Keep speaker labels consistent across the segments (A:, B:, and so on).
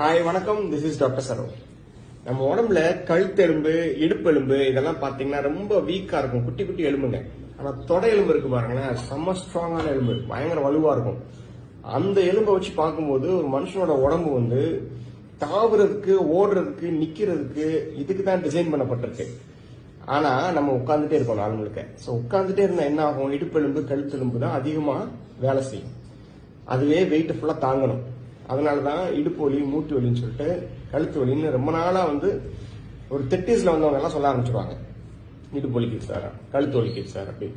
A: Hi வணக்கம். This is doctor Saro நம்ம உடம்புல கழுத்தெலும்பு இடுப்பெலும்பு இதெல்லாம் பாத்தீங்கன்னா ரொம்ப வீக்கா இருக்கும். குட்டி குட்டி எலும்புங்க. ஆனா தொடை எலும்பு இருக்கு பாருங்களேன். செம்ம ஸ்ட்ராங்கான எலும்பு. பயங்கர வலுவா இருக்கும். அந்த எலும்பை வச்சு பார்க்கும்போது ஒரு மனுஷனோட உடம்பு வந்து தாவுறதுக்கு ஓடுறதுக்கு நிக்கிறதுக்கு இதுக்கு தான் டிசைன் பண்ணப்பட்டிருக்கு. ஆனா நம்ம உட்காந்துட்டே இருக்கோம் நாள் முழுக்க. ஸோ உட்காந்துட்டே இருந்தா என்ன ஆகும்? இடுப்பெலும்பு கழுத்தெலும்பு தான் அதிகமா வேலை செய்யும். அதுவே வெயிட் ஃபுல்லா தாங்கணும். அதனால தான் இடுப்பு வலி மூட்டு வலின்னு சொல்லிட்டு கழுத்து வலின்னு ரொம்ப நாளாக வந்து ஒரு தெட்டிஸில் வந்தவங்க எல்லாம் சொல்ல ஆரம்பிச்சிருவாங்க. இடுப்பு வலிக்குது சார் கழுத்து வலிக்குது சார் அப்படின்னு.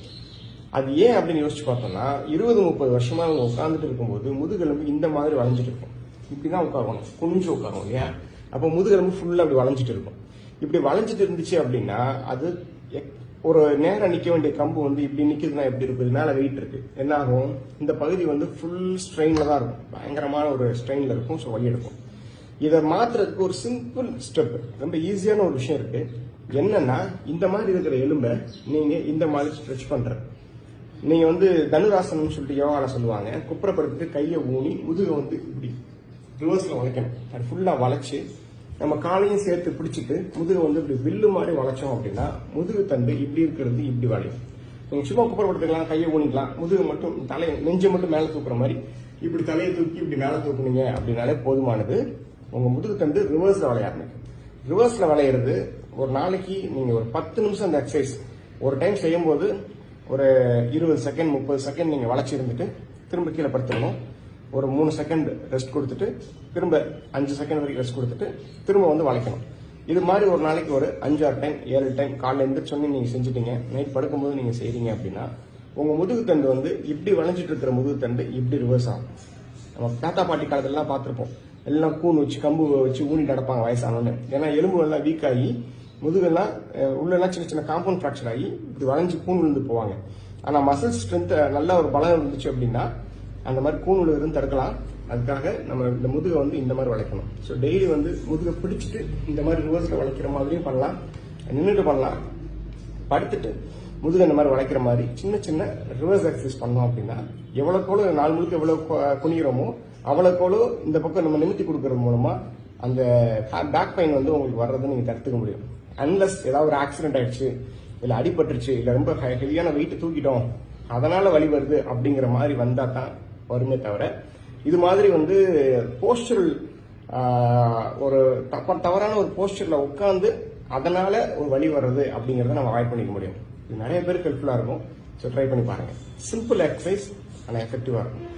A: அது ஏன் அப்படின்னு யோசிச்சு பார்த்தோம்னா இருபது முப்பது வருஷமா அவங்க உட்காந்துட்டு இருக்கும்போது முதுகெலும்பு இந்த மாதிரி வளைஞ்சிட்டு இருக்கும். இப்படிதான் உட்காரணும் குனிஞ்சு உட்காரும் இல்லையா? அப்போ முதுகெலும்பு ஃபுல்லாக அப்படி வளைஞ்சிட்டு இருக்கும். இப்படி வளைஞ்சிட்டு இருந்துச்சு அப்படின்னா அது எக்- ஒரு நேரம் நிக்க வேண்டிய கம்பு வந்து இப்படி நிக்குதுன்னா எப்படி இருக்குது? மேல வெயிட் இருக்கு. என்ன ஆகும் இந்த பகுதி வந்து ஃபுல் ஸ்ட்ரெயின்ல தான் இருக்கும். பயங்கரமான ஒரு ஸ்ட்ரெயின்ல இருக்கும். ஸோ வலி எடுக்கும். இதை மாத்துறதுக்கு ஒரு சிம்பிள் ஸ்டெப் ரொம்ப ஈஸியான ஒரு விஷயம் இருக்கு. என்னன்னா இந்த மாதிரி இருக்கிற எலும்பை நீங்க இந்த மாதிரி ஸ்ட்ரெச் பண்ற நீங்க வந்து தனுராசனம் சொல்லிட்டு யோகால சொல்லுவாங்க. குப்புறப்படுத்துட்டு கையை ஊனி முதுகை வந்து இப்படி ரிவர்ஸ்ல வளைக்கணும். அது ஃபுல்லா வளைச்சு நம்ம காலையும் சேர்த்து பிடிச்சிட்டு முதுகை வந்து இப்படி வில்லு மாதிரி வளைச்சோம் அப்படின்னா முதுகு தண்டு இப்படி இருக்கிறது இப்படி வளையும். நீங்க சும்மா கொடுத்துக்கலாம் கையை ஊனிக்கலாம். முதுகு மட்டும் தலையை நெஞ்சை மட்டும் மேல தூக்குற மாதிரி இப்படி தலையை தூக்கி இப்படி மேல தூக்குனீங்க அப்படின்னாலே போதுமானது. உங்க முதுகு தண்டு ரிவர்ஸ்ல வளைய ஆரம்பிக்கும். ரிவர்ஸ்ல வளையிறது ஒரு நாளைக்கு நீங்க ஒரு பத்து நிமிஷம் அந்த எக்ஸசைஸ் ஒரு டைம் செய்யும்போது ஒரு இருபது செகண்ட் முப்பது செகண்ட் நீங்க வளைச்சி இருந்துட்டு திரும்ப கீழே படுத்துக்கணும் ஒரு மூணு செகண்ட் ரெஸ்ட் கொடுத்துட்டு திரும்ப அஞ்சு செகண்ட் வரைக்கும் ரெஸ்ட் கொடுத்துட்டு திரும்ப வந்து வளைக்கணும். இது மாதிரி ஒரு நாளைக்கு ஒரு அஞ்சு ஆறு டைம் ஏழு டைம் காலைல எந்திரிச்சோன்னே நீங்க செஞ்சுட்டீங்க நைட் படுக்கும்போது நீங்க செய்றீங்க அப்படின்னா உங்க முதுகு தண்டு வந்து இப்படி வளைஞ்சிட்டு இருக்கிற முதுகு தண்டு இப்படி ரிவர்ஸ் ஆகும். நம்ம தாத்தா பாட்டி காலத்துலலாம் பார்த்துருப்போம். எல்லாம் கூன் வச்சு கம்பு வச்சு ஊனி நடப்பாங்க வயசானோன்னு ஏன்னா எலும்புகள்லாம் வீக் ஆகி முதுகெல்லாம் உள்ளெல்லாம் சின்ன சின்ன காம்பவுண்ட் ஃப்ராக்சர் ஆகி இப்படி வளைஞ்சு கூன் விழுந்து போவாங்க. ஆனால் மசில் ஸ்ட்ரென்த் நல்ல ஒரு பலம் இருந்துச்சு அப்படின்னா அந்த மாதிரி கூன் விழுவதுன்னு தடுக்கலாம். அதுக்காக நம்ம இந்த முதுகை வந்து இந்த மாதிரி வளைக்கணும். ஸோ டெய்லி வந்து முதுகை பிடிச்சிட்டு இந்த மாதிரி ரிவர்ஸில் வளைக்கிற மாதிரியும் பண்ணலாம். நின்றுட்டு பண்ணலாம். படுத்துட்டு முதுகு இந்த மாதிரி வளைக்கிற மாதிரி சின்ன சின்ன ரிவர்ஸ் எக்ஸசைஸ் பண்ணோம் அப்படின்னா எவ்வளோக்கோளோ நாள் முழுக்க எவ்வளோ குனிகிறோமோ அவ்வளோக்கோளோ இந்த பக்கம் நம்ம நிமித்தி கொடுக்கறது மூலமாக அந்த பேக் பெயின் வந்து உங்களுக்கு வர்றதை நீங்கள் தடுத்துக்க முடியும். அன்லஸ் ஏதாவது ஒரு ஆக்சிடென்ட் ஆயிடுச்சு இல்லை அடிபட்டுருச்சு இல்லை ரொம்ப ஹெவியான வெயிட் தூக்கிட்டோம் அதனால வலி வருது அப்படிங்கிற மாதிரி வந்தால் தான் வருமே தவிர இது மாதிரி வந்து போஸ்டரல் ஒரு தப்ப தவறான ஒரு போஸ்டர்ல உட்காந்து அதனால ஒரு வழி வர்றது அப்படிங்கிறத நம்ம அவாய்ட் பண்ணிக்க முடியும். இது நிறைய பேருக்கு ஹெல்ப்ஃபுல்லாக இருக்கும். ஸோ ட்ரை பண்ணி பாருங்க. சிம்பிள் எக்ஸசைஸ் ஆனால் எஃபெக்டிவாக இருக்கும்.